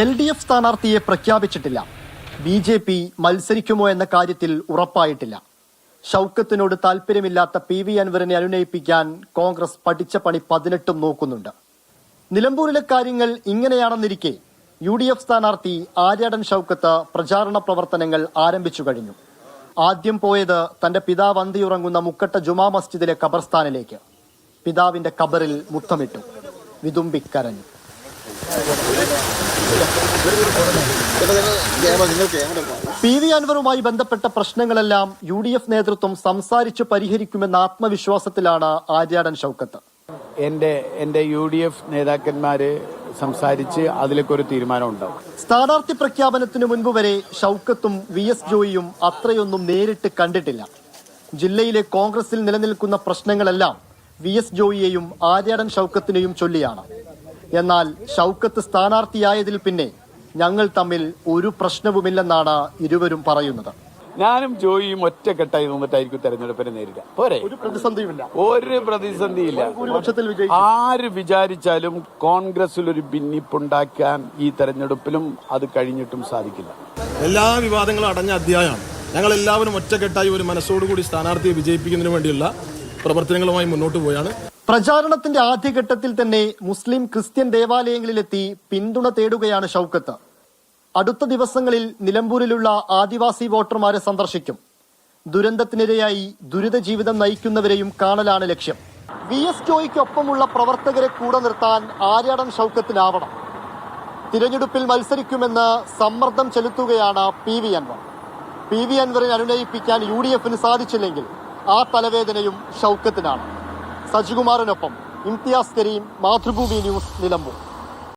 L D F സ്ഥാനാർത്ഥിയെ പ്രഖ്യാപിച്ചിട്ടില്ല. B J P മത്സരിക്കുമോ എന്ന കാര്യത്തിൽ ഉറപ്പായിട്ടില്ല. ഷൗക്കത്തിനോട് താല്പര്യമില്ലാത്ത പി വി അൻവറിനെ അനുനയിപ്പിക്കാൻ കോൺഗ്രസ് പഠിച്ച പണി പതിനെട്ടും നോക്കുന്നുണ്ട്. നിലമ്പൂരിലെ കാര്യങ്ങൾ ഇങ്ങനെയാണെന്നിരിക്കെ യു ഡി എഫ് സ്ഥാനാർത്ഥി ആര്യാടൻ ഷൌക്കത്ത് പ്രചാരണ പ്രവർത്തനങ്ങൾ ആരംഭിച്ചു കഴിഞ്ഞു. ആദ്യം പോയത് തന്റെ പിതാവ് അന്തിയുറങ്ങുന്ന മുക്കട്ട ജുമാ മസ്ജിദിലെ ഖബർസ്ഥാനിലേക്ക്. പിതാവിന്റെ ഖബറിൽ മുത്തമിട്ടു. വിതുമ്പിക്കരഞ്ഞു. പി വി അൻവറുമായി ബന്ധപ്പെട്ട പ്രശ്നങ്ങളെല്ലാം യു ഡി എഫ് നേതൃത്വം സംസാരിച്ച് പരിഹരിക്കുമെന്ന ആത്മവിശ്വാസത്തിലാണ് ആര്യാടൻ ഷൌക്കത്ത്. എന്റെ എന്റെ യു ഡി എഫ് നേതാക്കന്മാര് സംസാരിച്ച് അതിലേക്ക് ഒരു തീരുമാനം ഉണ്ടാവും സ്ഥാനാർത്ഥി പ്രഖ്യാപനത്തിനു മുൻപ് വരെ ഷൌക്കത്തും വി എസ് ജോയിയും അത്രയൊന്നും നേരിട്ട് കണ്ടിട്ടില്ല. ജില്ലയിലെ കോൺഗ്രസിൽ നിലനിൽക്കുന്ന പ്രശ്നങ്ങളെല്ലാം വി എസ് ജോയിയെയും ആര്യാടൻ ഷൌക്കത്തിനെയും ചൊല്ലിയാണ്. എന്നാൽ ഷൗക്കത്ത് സ്ഥാനാർത്ഥിയായതിൽ പിന്നെ ഞങ്ങൾ തമ്മിൽ ഒരു പ്രശ്നവുമില്ലെന്നാണ് ഇരുവരും പറയുന്നത്. ഞാനും ജോയിയും ഒറ്റക്കെട്ടായി നിന്നിട്ടായിരിക്കും തെരഞ്ഞെടുപ്പിനെ നേരിടുക. പോരെ? ഒരു പ്രതിസന്ധിയുമില്ല. ഒരു പ്രതിസന്ധിയില്ല. ആര് വിചാരിച്ചാലും കോൺഗ്രസിൽ ഒരു ഭിന്നിപ്പുണ്ടാക്കാൻ ഈ തെരഞ്ഞെടുപ്പിലും അത് കഴിഞ്ഞിട്ടും സാധിക്കില്ല. എല്ലാ വിവാദങ്ങളും അടഞ്ഞ അധ്യായമാണ്. ഞങ്ങൾ എല്ലാവരും ഒറ്റക്കെട്ടായി ഒരു മനസ്സോടുകൂടി സ്ഥാനാർത്ഥിയെ വിജയിപ്പിക്കുന്നതിന് വേണ്ടിയുള്ള പ്രവർത്തനങ്ങളുമായി മുന്നോട്ട് പോയാണ്. പ്രചാരണത്തിന്റെ ആദ്യഘട്ടത്തിൽ തന്നെ മുസ്ലിം ക്രിസ്ത്യൻ ദേവാലയങ്ങളിലെത്തി പിന്തുണ തേടുകയാണ് ഷൌക്കത്ത്. അടുത്ത ദിവസങ്ങളിൽ നിലമ്പൂരിലുള്ള ആദിവാസി വോട്ടർമാരെ സന്ദർശിക്കും. ദുരന്തത്തിനിരയായി ദുരിത ജീവിതം നയിക്കുന്നവരെയും കാണലാണ് ലക്ഷ്യം. വി എസ് ജോയ്ക്കൊപ്പമുള്ള പ്രവർത്തകരെ കൂടെ നിർത്താൻ ആര്യാടൻ ഷൌക്കത്തിനാവണം. തിരഞ്ഞെടുപ്പിൽ മത്സരിക്കുമെന്ന് സമ്മർദ്ദം ചെലുത്തുകയാണ് P V Anvar. P V അൻവറിനെ അനുനയിപ്പിക്കാൻ യു ഡി എഫിന് സാധിച്ചില്ലെങ്കിൽ ആ തലവേദനയും ഷൌക്കത്തിനാണ് സജികുമാറിനൊപ്പം ഇംതിയാസ് കരീം മാതൃഭൂമി ന്യൂസ് നിലമ്പൂർ.